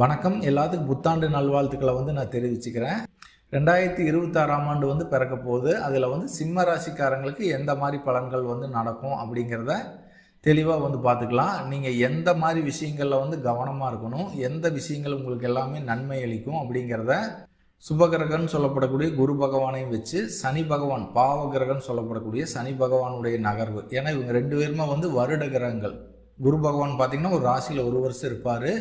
வணக்கம். எல்லாத்துக்கும் புத்தாண்டு நல்வாழ்த்துக்களை வந்து நான் தெரிவிச்சுக்கிறேன். ரெண்டாயிரத்தி இருபத்தாறாம் ஆண்டு வந்து பிறக்க போகுது. அதில் வந்து சிம்ம ராசிக்காரங்களுக்கு எந்த மாதிரி பலன்கள் வந்து நடக்கும் அப்படிங்கிறத தெளிவாக வந்து பார்த்துக்கலாம். நீங்கள் எந்த மாதிரி விஷயங்களில் வந்து கவனமாக இருக்கணும் எந்த விஷயங்கள் உங்களுக்கு எல்லாமே நன்மை அளிக்கும் அப்படிங்கிறத சுபகிரகன் சொல்லப்படக்கூடிய குரு பகவானையும் வச்சு சனி பகவான் பாவகிரகன்னு சொல்லப்படக்கூடிய சனி பகவானுடைய நகர்வு. ஏன்னா இவங்க ரெண்டு பேருமே வந்து வருட கிரகங்கள். குரு பகவான் பார்த்திங்கன்னா ஒரு ராசியில் ஒரு வருஷம் இருப்பார்.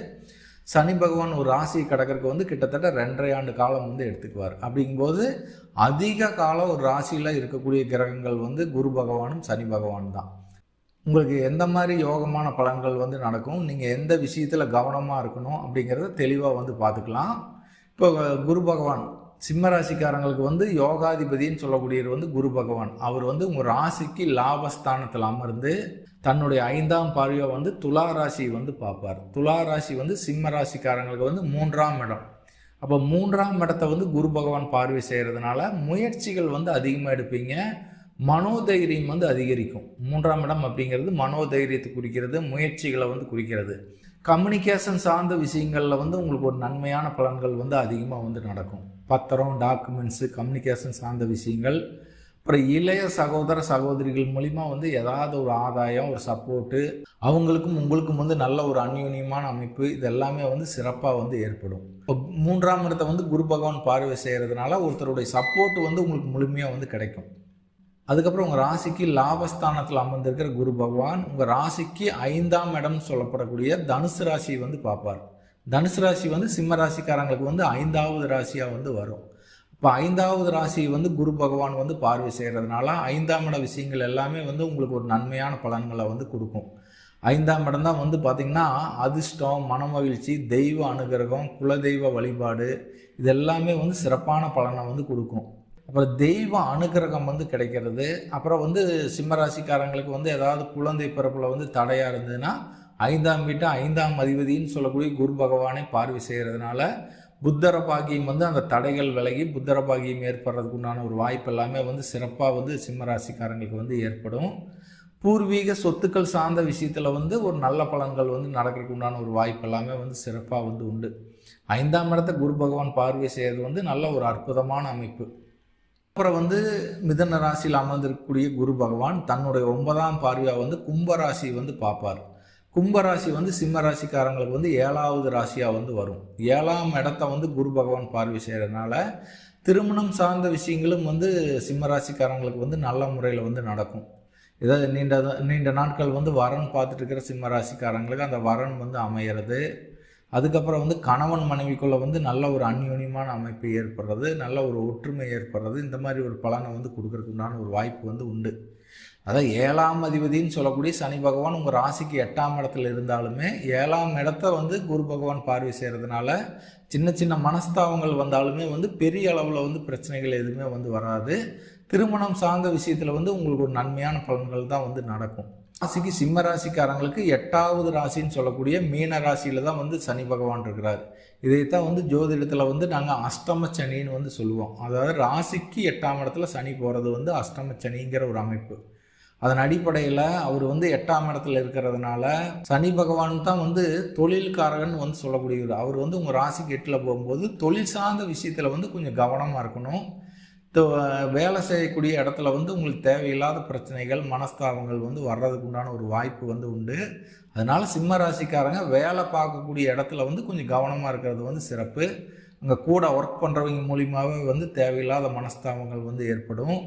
சனி பகவான் ஒரு ராசியை கடக்கிறதுக்கு வந்து கிட்டத்தட்ட ரெண்டரை ஆண்டு காலம் வந்து எடுத்துக்குவார். அப்படிங்கும்போது அதிக காலம் ஒரு ராசியில் இருக்கக்கூடிய கிரகங்கள் வந்து குரு பகவானும் சனி பகவான் தான். உங்களுக்கு எந்த மாதிரி யோகமான பலன்கள் வந்து நடக்கும்? நீங்கள் எந்த விஷயத்தில் கவனமாக இருக்கணும் அப்படிங்கிறத தெளிவாக வந்து பார்த்துக்கலாம். இப்போ குரு பகவான் சிம்மராசிக்காரங்களுக்கு வந்து யோகாதிபதின்னு சொல்லக்கூடியவர் வந்து குரு பகவான். அவர் வந்து உங்கள் ராசிக்கு லாபஸ்தானத்தில் அமர்ந்து தன்னுடைய ஐந்தாம் பார்வையை வந்து துலா ராசி வந்து பார்ப்பார். துலா ராசி வந்து சிம்ம ராசிக்காரங்களுக்கு வந்து மூன்றாம் இடம். அப்போ மூன்றாம் இடத்தை வந்து குரு பகவான் பார்வை செய்கிறதுனால முயற்சிகள் வந்து அதிகமாக எடுப்பீங்க. மனோதைரியம் வந்து அதிகரிக்கும். மூன்றாம் இடம் அப்படிங்கிறது மனோதைரியத்தை குறிக்கிறது முயற்சிகளை வந்து குறிக்கிறது. கம்யூனிகேஷன் சார்ந்த விஷயங்களில் வந்து உங்களுக்கு ஒரு நன்மையான பலன்கள் வந்து அதிகமாக வந்து நடக்கும். பத்திரம் டாக்குமெண்ட்ஸு கம்யூனிகேஷன் சார்ந்த விஷயங்கள். அப்புறம் இளைய சகோதர சகோதரிகள் மூலிமா வந்து ஏதாவது ஒரு ஆதாயம் ஒரு சப்போர்ட்டு அவங்களுக்கும் உங்களுக்கும் வந்து நல்ல ஒரு அந்யூன்யமான அமைப்பு இது எல்லாமே வந்து சிறப்பாக வந்து ஏற்படும். இப்போ மூன்றாம் இடத்தை வந்து குரு பகவான் பார்வை செய்கிறதுனால ஒருத்தருடைய சப்போர்ட் வந்து உங்களுக்கு முழுமையாக வந்து கிடைக்கும். அதுக்கப்புறம் உங்கள் ராசிக்கு லாபஸ்தானத்தில் அமர்ந்திருக்கிற குரு பகவான் உங்கள் ராசிக்கு ஐந்தாம் இடம் சொல்லப்படக்கூடிய தனுசு ராசியை வந்து பார்ப்பார். தனுசு ராசி வந்து சிம்ம ராசிக்காரங்களுக்கு வந்து ஐந்தாவது ராசியாக வந்து வரும். இப்போ ஐந்தாவது ராசி வந்து குரு பகவான் வந்து பார்வை செய்கிறதுனால ஐந்தாம் இட விஷயங்கள் எல்லாமே வந்து உங்களுக்கு ஒரு நன்மையான பலன்களை வந்து கொடுக்கும். ஐந்தாம் இடம் தான் வந்து பார்த்திங்கன்னா அதிர்ஷ்டம் மனமகிழ்ச்சி தெய்வ அனுகிரகம் குலதெய்வ வழிபாடு இது எல்லாமே வந்து சிறப்பான பலனை வந்து கொடுக்கும். அப்புறம் தெய்வ அனுகிரகம் வந்து கிடைக்கிறது. அப்புறம் வந்து சிம்மராசிக்காரங்களுக்கு வந்து ஏதாவது குழந்தை பிறப்பில் வந்து தடையாக இருந்ததுன்னா ஐந்தாம் வீட்டை ஐந்தாம் அதிபதினு சொல்லக்கூடிய குரு பகவானை பார்வை செய்கிறதுனால புத்தர பாகியம் வந்து அந்த தடைகள் விலகி புத்தர பாகியம் ஏற்படுறதுக்கு உண்டான ஒரு வாய்ப்பு எல்லாமே வந்து சிறப்பாக வந்து சிம்மராசிக்காரங்களுக்கு வந்து ஏற்படும். பூர்வீக சொத்துக்கள் சார்ந்த விஷயத்தில் வந்து ஒரு நல்ல பலன்கள் வந்து நடக்கிறதுக்கு உண்டான ஒரு வாய்ப்பு எல்லாமே வந்து சிறப்பாக வந்து உண்டு. ஐந்தாம் இடத்தை குரு பகவான் பார்வை செய்கிறது வந்து நல்ல ஒரு அற்புதமான அமைப்பு. அப்புறம் வந்து மிதன ராசியில் அமர்ந்திருக்கக்கூடிய குரு பகவான் தன்னுடைய ஒன்பதாம் பார்வையாக வந்து கும்பராசி வந்து பார்ப்பார். கும்பராசி வந்து சிம்ம ராசிக்காரங்களுக்கு வந்து ஏழாவது ராசியாக வந்து வரும். ஏழாம் இடத்த வந்து குரு பகவான் பார்வை செய்கிறதுனால திருமணம் சார்ந்த விஷயங்களும் வந்து சிம்ம ராசிக்காரங்களுக்கு வந்து நல்ல முறையில் வந்து நடக்கும். ஏதாவது நீண்ட நீண்ட நாட்கள் வந்து வரன் பார்த்துட்டு இருக்கிற சிம்ம ராசிக்காரங்களுக்கு அந்த வரன் வந்து அமையிறது. அதுக்கப்புறம் வந்து கணவன் மனைவிக்குள்ளே வந்து நல்ல ஒரு அந்யோன்யமான அமைப்பு ஏற்படுறது நல்ல ஒரு ஒற்றுமை ஏற்படுறது இந்த மாதிரி ஒரு பலனை வந்து கொடுக்குறதுக்குண்டான ஒரு வாய்ப்பு வந்து உண்டு. அதான் ஏழாம் அதிபதினு சொல்லக்கூடிய சனி பகவான் உங்கள் ராசிக்கு எட்டாம் இடத்துல இருந்தாலுமே ஏழாம் இடத்த வந்து குரு பகவான் பார்வை செய்கிறதுனால சின்ன சின்ன மனஸ்தாபங்கள் வந்தாலுமே வந்து பெரிய அளவில் வந்து பிரச்சனைகள் எதுவுமே வந்து வராது. திருமணம் சார்ந்த விஷயத்தில் வந்து உங்களுக்கு ஒரு நன்மையான பலன்கள் தான் வந்து நடக்கும். ராசிக்கு சிம்ம ராசிக்காரங்களுக்கு எட்டாவது ராசின்னு சொல்லக்கூடிய மீன ராசியில் தான் வந்து சனி பகவான் இருக்கிறார். இதைத்தான் வந்து ஜோதிடத்தில் வந்து நாங்கள் அஷ்டம சனின்னு வந்து சொல்லுவோம். அதாவது ராசிக்கு எட்டாம் இடத்துல சனி போகிறது வந்து அஷ்டம சனிங்கிற ஒரு அமைப்பு. அதன் அடிப்படையில் அவர் வந்து எட்டாம் இடத்துல இருக்கிறதுனால சனி பகவான் தான் வந்து தொழில்காரகன் வந்து சொல்லக்கூடியவர். அவர் வந்து உங்கள் ராசிக்கு எட்டில் போகும்போது தொழில் சார்ந்த விஷயத்தில் வந்து கொஞ்சம் கவனமாக இருக்கணும். வேலை செய்யக்கூடிய இடத்துல வந்து உங்களுக்கு தேவையில்லாத பிரச்சனைகள் மனஸ்தாபங்கள் வந்து வர்றதுக்கு உண்டான ஒரு வாய்ப்பு வந்து உண்டு. அதனால் சிம்ம ராசிக்காரங்க வேலை பார்க்கக்கூடிய இடத்துல வந்து கொஞ்சம் கவனமாக இருக்கிறது வந்து சிறப்பு. அங்கே கூட ஒர்க் பண்ணுறவங்க மூலியமாகவே வந்து தேவையில்லாத மனஸ்தாபங்கள் வந்து ஏற்படும்.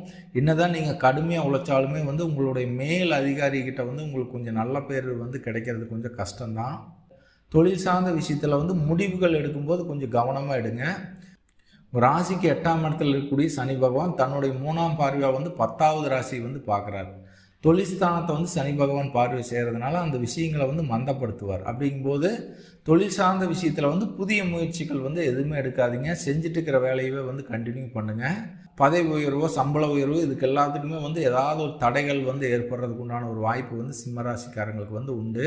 என்னதான் நீங்கள் கடுமையாக உழைச்சாலுமே வந்து உங்களுடைய மேல் அதிகாரிகிட்ட வந்து உங்களுக்கு கொஞ்சம் நல்ல பேர் வந்து கிடைக்கிறது கொஞ்சம் கஷ்டம்தான். தொழில் சார்ந்த விஷயத்தில் வந்து முடிவுகள் எடுக்கும்போது கொஞ்சம் கவனமாக எடுங்க. ராசிக்கு எட்டாம் இடத்துல இருக்கக்கூடிய சனி பகவான் தன்னுடைய மூணாம் பார்வையாக வந்து பத்தாவது ராசி வந்து பார்க்குறாரு. தொழில்ஸ்தானத்தை வந்து சனி பகவான் பார்வை செய்கிறதுனால அந்த விஷயங்களை வந்து மந்தப்படுத்துவார். அப்படிங்கும்போது தொழில் சார்ந்த விஷயத்தில் வந்து புதிய முயற்சிகள் வந்து எதுவுமே எடுக்காதீங்க. செஞ்சுட்டு இருக்கிற வேலையவே வந்து கண்டினியூ பண்ணுங்கள் பதவி உயர்வோ சம்பள உயர்வோ இதுக்கு எல்லாத்துக்குமே வந்து ஏதாவது ஒரு தடைகள் வந்து ஏற்படுறதுக்கு உண்டான ஒரு வாய்ப்பு வந்து சிம்மராசிக்காரங்களுக்கு வந்து உண்டு.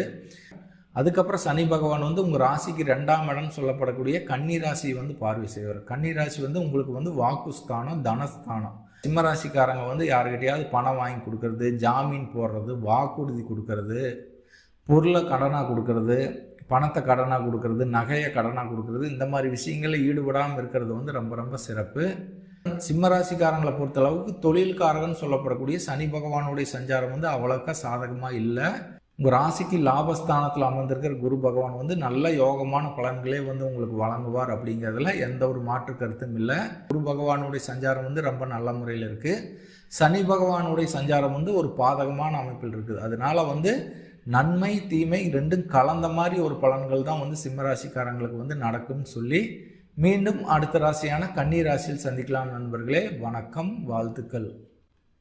அதுக்கப்புறம் சனி பகவான் வந்து உங்கள் ராசிக்கு ரெண்டாம் இடம்னு சொல்லப்படக்கூடிய கன்னி ராசியை வந்து பார்வை செய்வார். கன்னி ராசி வந்து உங்களுக்கு வந்து வாக்குஸ்தானம் தனஸ்தானம். சிம்ம ராசிக்காரங்க வந்து யாருக்கிட்டையாவது பணம் வாங்கி கொடுக்கறது ஜாமீன் போடுறது வாக்குறுதி கொடுக்கறது பொருளை கடனாக கொடுக்கறது பணத்தை கடனாக கொடுக்கறது நகையை கடனாக கொடுக்கறது இந்த மாதிரி விஷயங்களில் ஈடுபடாமல் இருக்கிறது வந்து ரொம்ப ரொம்ப சிறப்பு. சிம்மராசிக்காரங்களை பொறுத்தளவுக்கு தொழில்காரகன் சொல்லப்படக்கூடிய சனி பகவானுடைய சஞ்சாரம் வந்து அவ்வளோக்கா சாதகமாக இல்லை. உங்கள் ராசிக்கு லாபஸ்தானத்தில் அமர்ந்திருக்கிற குரு பகவான் வந்து நல்ல யோகமான பலன்களே வந்து உங்களுக்கு வழங்குவார் அப்படிங்கிறதுல எந்த ஒரு மாற்று கருத்தும் இல்லை. குரு பகவானுடைய சஞ்சாரம் வந்து ரொம்ப நல்ல முறையில் இருக்குது சனி பகவானுடைய சஞ்சாரம் வந்து ஒரு பாதகமான அமைப்பில் இருக்குது அதனால வந்து நன்மை தீமை ரெண்டும் கலந்த மாதிரி ஒரு பலன்கள் தான் வந்து சிம்மராசிக்காரங்களுக்கு வந்து நடக்கும்னு சொல்லி மீண்டும் அடுத்த ராசியான கன்னி ராசியில் சந்திக்கலாம் நண்பர்களே. வணக்கம் வாழ்த்துக்கள்.